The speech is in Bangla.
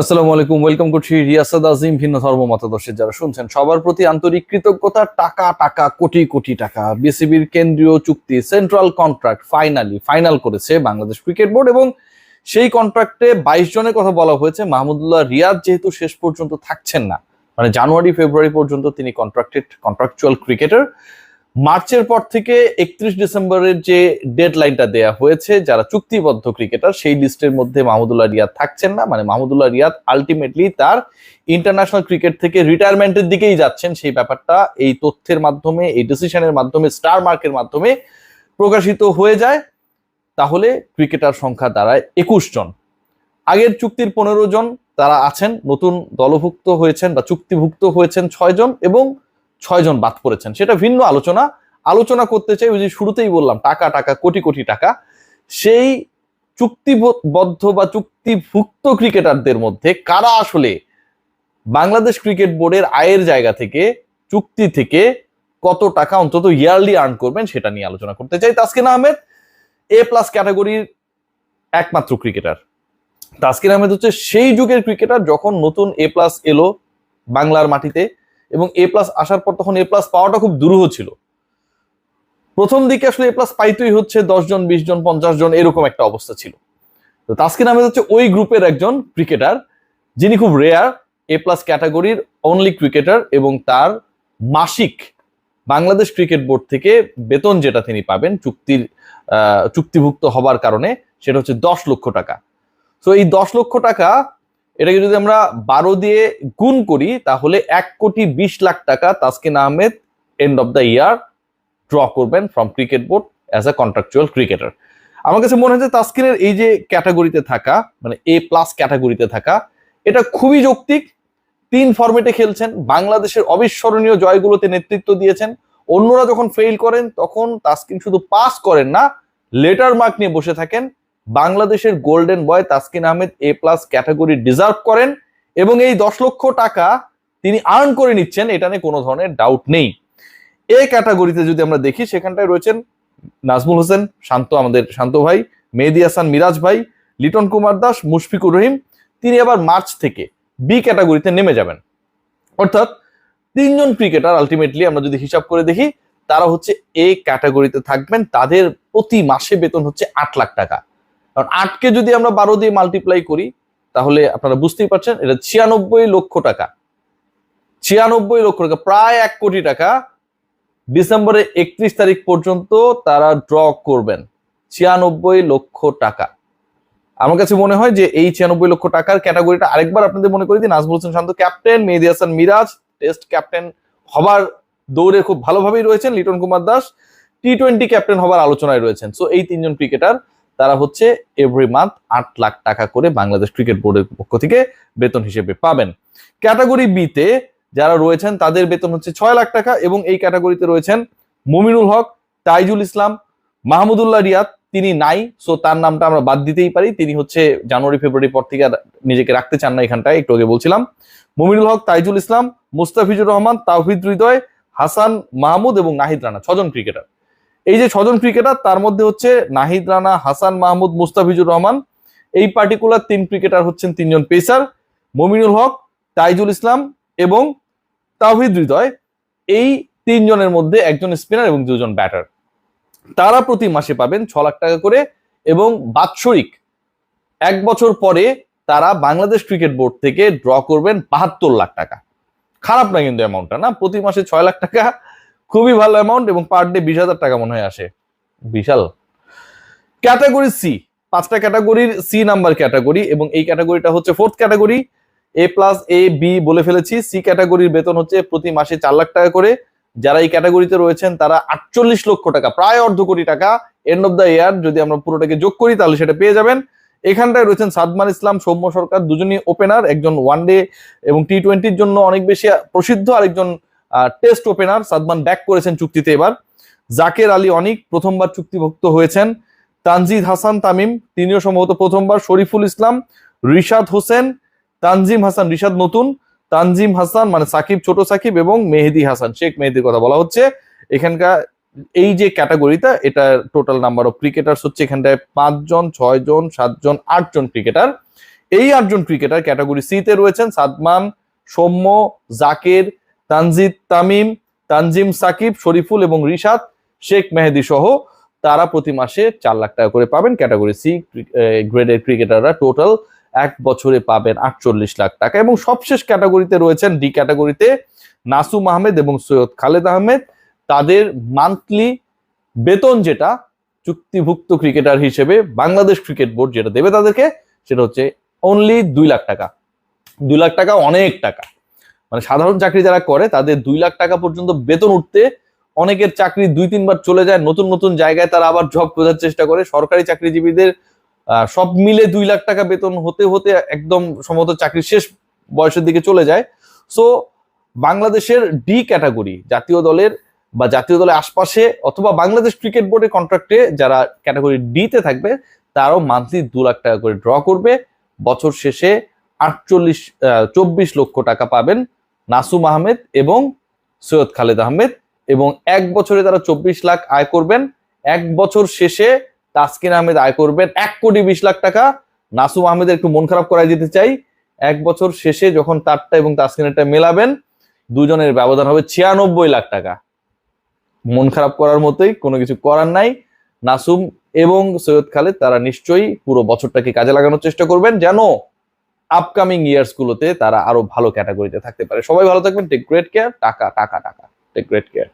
আসসালামু আলাইকুম, ওয়েলকাম করছি রিয়াসাদ আজিম, ভিন্ন ধর্ম মতাদর্শের যারা শুনছেন। সবার প্রতি আন্তরিক কৃতজ্ঞতা, টাকা টাকা, কোটি কোটি টাকা। বিসিবির কেন্দ্রীয় চুক্তি সেন্ট্রাল কন্ট্রাক্ট ফাইনালি ফাইনাল করেছে বাংলাদেশ ক্রিকেট বোর্ড এবং সেই কন্ট্রাক্টে বাইশ জনের কথা বলা হয়েছে। মাহমুদুল্লাহ রিয়াদ যেহেতু শেষ পর্যন্ত থাকছেন না মানে জানুয়ারি, ফেব্রুয়ারি পর্যন্ত তিনি কন্ট্রাক্টেড কন্ট্রাকচুয়াল ক্রিকেটার মার্চের পর থেকে একত্রিশ ডিসেম্বরের যে ডেড লাইনটা দেয়া হয়েছে, যারা চুক্তিবদ্ধ ক্রিকেটার, সেই লিস্টের মধ্যে মাহমুদুল্লাহ রিয়াদ থাকছেন না। মানে মাহমুদুল্লাহ রিয়াদ আলটিমেটলি তার ইন্টারন্যাশনাল ক্রিকেট থেকে রিটায়ারমেন্টের দিকেই যাচ্ছেন। সেই ব্যাপারটা এই তথ্যের মাধ্যমে, এই ডিসিশনের মাধ্যমে স্টার মার্কের মাধ্যমে প্রকাশিত হয়ে যায়। তাহলে ক্রিকেটার সংখ্যা দাঁড়ায় একুশ জন। আগের চুক্তির পনেরো জন তারা আছেন। নতুন দলভুক্ত হয়েছেন বা চুক্তিভুক্ত হয়েছেন ছয় জন এবং ছয়জন বাদ পড়েছেন। সেটা ভিন্ন আলোচনা। আলোচনা করতে চাই ওই যে শুরুতেই বললাম, টাকা টাকা, কোটি কোটি টাকা। সেই চুক্তিবদ্ধ বা চুক্তিভুক্ত ক্রিকেটারদের মধ্যে কারা আসলে বাংলাদেশ ক্রিকেট বোর্ডের আয়ের জায়গা থেকে, চুক্তি থেকে কত টাকা অন্তত ইয়ারলি আর্ন করবেন সেটা নিয়ে আলোচনা করতে চাই। তাসকিন আহমেদ এ প্লাস ক্যাটাগরির একমাত্র ক্রিকেটার। তাসকিন আহমেদ হচ্ছে সেই যুগের ক্রিকেটার যখন নতুন এ প্লাস এলো বাংলার মাটিতে। এবং এ প্লাস আসার পর তখন এ প্লাস পাওয়াটা খুব দুরূহ ছিল। প্রথম দিকে আসলে এ প্লাস পাইতেই হচ্ছে দশ জন, বিশ জন, পঞ্চাশ জন এরকম একটা অবস্থা ছিল। তো তাসকিন আহমেদ হচ্ছে ওই গ্রুপের একজন ক্রিকেটার যিনি খুব রেয়ার এ প্লাস ক্যাটাগরির অনলি ক্রিকেটার এবং তার মাসিক বাংলাদেশ ক্রিকেট বোর্ড থেকে বেতন যেটা তিনি পাবেন চুক্তির চুক্তিভুক্ত হবার কারণে, সেটা হচ্ছে দশ লক্ষ টাকা। তো এই দশ লক্ষ টাকা এটাকে যদি আমরা বারো দিয়ে গুণ করি, তাহলে এক কোটি বিশ লাখ টাকা Taskin Ahmed end of the year draw করবেন from cricket board as a contractual cricketer আমার কাছে মনে হচ্ছে তাসকিনের এই যে ক্যাটাগরিতে থাকা মানে এ প্লাস ক্যাটাগরিতে থাকা, এটা খুবই যৌক্তিক। তিন ফরম্যাটে খেলছেন, বাংলাদেশের অবিস্মরণীয় জয়গুলোতে নেতৃত্ব দিয়েছেন। অন্যরা যখন ফেল করেন, তখন তাসকিন শুধু পাস করেন না লেটার মার্ক নিয়ে বসে থাকেন। বাংলাদেশের golden boy Taskin Ahmed A plus category deserve করেন এবং এই দশ লক্ষ টাকা তিনি আর্ন করে নিচ্ছেন, এটা নিয়ে কোনো ধরনের ডাউট নেই। এ ক্যাটাগরিতে যদি আমরা দেখি, সেখানটায় রয়েছেন নাজমুল হোসেন, শান্ত আমাদের, শান্ত ভাই, মেহেদি হাসান, মিরাজ ভাই, লিটন কুমার দাস, মুশফিকুর রহিম, তিনি আবার মার্চ থেকে বি ক্যাটাগরিতে নেমে যাবেন। অর্থাৎ তিনজন ক্রিকেটার আলটিমেটলি আমরা যদি হিসাব করে দেখি, তারা হচ্ছে এ ক্যাটাগরিতে থাকবেন, তাদের প্রতি মাসে বেতন হচ্ছে আট লাখ টাকা। কারণ আটকে যদি আমরা বারো দিয়ে মাল্টিপ্লাই করি, তাহলে আপনারা বুঝতেই পারছেন, এটা ছিয়ানব্বই লক্ষ টাকা। ছিয়ানব্বই লক্ষ টাকা, প্রায় এক কোটি টাকা। ডিসেম্বরের একত্রিশ তারিখ পর্যন্ত তারা ড্র করবেন। ছিয়ানব্বই লক্ষ টাকা। আমার কাছে মনে হয় যে এই ছিয়ানব্বই লক্ষ টাকার ক্যাটাগরিটা আরেকবার আপনাদের মনে করে দিই। Najmul Hossain Shanto captain, Mehidy Hasan Miraz, test captain হবার দৌড়ে খুব ভালোভাবেই রয়েছেন Liton Kumar Das. T twenty captain হবার আলোচনায় রয়েছেন। সো এই তিনজন ক্রিকেটার তারা হচ্ছে এভরি মান্থ আট লাখ টাকা করে বাংলাদেশ ক্রিকেট বোর্ডের পক্ষ থেকে বেতন হিসেবে পাবেন। ক্যাটাগরি বিতে যারা রয়েছেন, তাদের বেতন হচ্ছে ছয় লাখ টাকা এবং এই ক্যাটাগরিতে রয়েছেন মুমিনুল হক, তাইজুল ইসলাম, মাহমুদুল্লাহ রিয়াদ, তিনি নাই সো তার নামটা আমরা বাদ দিতেই পারি। তিনি হচ্ছে জানুয়ারি, ফেব্রুয়ারি পর থেকে নিজেকে রাখতে চান না এখানটায়, একটু আগে বলছিলাম। মুমিনুল হক, তাইজুল ইসলাম, মুস্তাফিজুর রহমান তাওহিদ হৃদয়, হাসান মাহমুদ এবং নাহিদ রানা, ছজন ক্রিকেটার এই যে ছজন ক্রিকেটার, তার মধ্যে হচ্ছে নাহিদ রানা, হাসান মাহমুদ, মুস্তাফিজুর রহমান। এই পার্টিকুলার তিন ক্রিকেটার হচ্ছেন তিনজন পেসার মমিনুল হক, তাইজুল ইসলাম এবং তাওহিদ হৃদয়। এই তিনজনের মধ্যে একজন স্পিনার এবং দুজন ব্যাটার তারা প্রতি মাসে পাবেন ছ লাখ টাকা করে এবং বাৎসরিক এক বছর পরে তারা বাংলাদেশ ক্রিকেট বোর্ড থেকে ড্র করবেন বাহাত্তর লাখ টাকা। খারাপ না কিন্তু অ্যামাউন্টটা না, প্রতি মাসে ছয় লাখ টাকা খুবই ভালো অ্যামাউন্ট এবং পার ডে বিশ হাজার টাকা মনে হয় আসে। বিশাল। ক্যাটাগরি সি পাঁচটা ক্যাটাগরির সি নাম্বার ক্যাটাগরি এবং এই ক্যাটাগরিটা হচ্ছে fourth category A plus A B বলে ফেলেছি। সি ক্যাটাগরির বেতন হচ্ছে প্রতি মাসে চার লাখ টাকা করে। যারা এই ক্যাটাগরিতে রয়েছেন, তারা আটচল্লিশ লক্ষ টাকা, প্রায় অর্ধ কোটি টাকা। এন্ড অফ দ্য ইয়ার যদি আমরা পুরোটাকে যোগ করি, তাহলে সেটা পেয়ে যাবেন। এখানটায় রয়েছেন সাদমান ইসলাম, সৌম্য সরকার, দুজনই ওপেনার একজন ওয়ান ডে এবং টি টোয়েন্টির জন্য অনেক বেশি প্রসিদ্ধ আরেকজন টেস্ট ওপেনার সাদমান ব্যাক করেছেন চুক্তিতে এবার। জাকের আলী অনিক প্রথমবার চুক্তিভুক্ত হয়েছেন। তানজিদ হাসান তামিম তিনিও সম্ভবত প্রথমবার। শরীফুল ইসলাম, রিশাদ হোসেন, তানজিম হাসান, রিশাদ নতুন, তানজিম হাসান মানে সাকিব, ছোট সাকিব এবং মেহেদি হাসান। শেখ মেহেদির কথা বলা হচ্ছে। এখানকার এই যে ক্যাটাগরিটা, এটা টোটাল নাম্বার অফ ক্রিকেটার্স হচ্ছে এখানটায় পাঁচজন ছয় জন সাতজন, আটজন ক্রিকেটার এই আটজন ক্রিকেটার ক্যাটাগরি সিতে রয়েছেন সাদমান, সৌম্য, জাকের তানজিদ তামিম, তানজিম সাকিব, শরীফুল এবং রিশাদ, শেখ মেহেদি সহ তারা প্রতি মাসে চার লাখ টাকা করে পাবেন। ক্যাটাগরি সি গ্রেডের ক্রিকেটাররা টোটাল এক বছরে পাবেন আটচল্লিশ লাখ টাকা। এবং সবশেষ ক্যাটাগরিতে রয়েছেন ডি ক্যাটাগরিতে নাসুম আহমেদ এবং সৈয়দ খালেদ আহমেদ। তাদের মান্থলি বেতন যেটা চুক্তিভুক্ত ক্রিকেটার হিসেবে বাংলাদেশ ক্রিকেট বোর্ড যেটা দেবে তাদেরকে, সেটা হচ্ছে অনলি দুই লাখ টাকা। দুই লাখ টাকা অনেক টাকা। মানে সাধারণ চাকরি যারা করে, তাদের দুই লাখ টাকা পর্যন্ত বেতন উঠতে অনেকের চাকরি দুই, তিনবার চলে যায়, নতুন নতুন জায়গায় তারা আবার জব খোঁজার চেষ্টা করে। সরকারি চাকরিজীবীদের সব মিলে দুই লাখ টাকা বেতন হতে হতে একদম সম্ভবত চাকরি শেষ বয়সের দিকে চলে যায়। সো বাংলাদেশের ডি ক্যাটাগরি জাতীয় দলের বা জাতীয় দলের আশপাশে অথবা বাংলাদেশ ক্রিকেট বোর্ডের কন্ট্রাক্টে যারা ক্যাটাগরি ডি তে থাকবে, তারাও মান্থলি দু লাখ টাকা করে ড্র করবে। বছর শেষে আটচল্লিশ চব্বিশ লক্ষ টাকা পাবেন নাসুম আহমেদ এবং সৈয়দ খালেদ আহমেদ এবং এক বছরে তারা চব্বিশ লাখ আয় করবেন। এক বছর শেষে তাসকিন আহমেদ আয় করবেন এক কোটি বিশ লাখ টাকা। নাসুম আহমেদের একটু মন খারাপ করাই দিতে চাই। এক বছর শেষে যখন তারটা এবং তাসকিনেরটা মেলাবেন, দুজনের ব্যবধান হবে ছিয়ানব্বই লাখ টাকা। মন খারাপ করার মতোই কোনো কিছু করার নাই। নাসুম এবং সৈয়দ খালেদ তারা নিশ্চয়ই পুরো বছরটাকে কাজে লাগানোর চেষ্টা করবেন যেন আপকামিং ইয়ার্স গুলোতে তারা আরও ভালো ক্যাটাগরিতে থাকতে পারে। সবাই ভালো থাকবেন। টেক গ্রেট কেয়ার টাকা টাকা টাকা। Take great care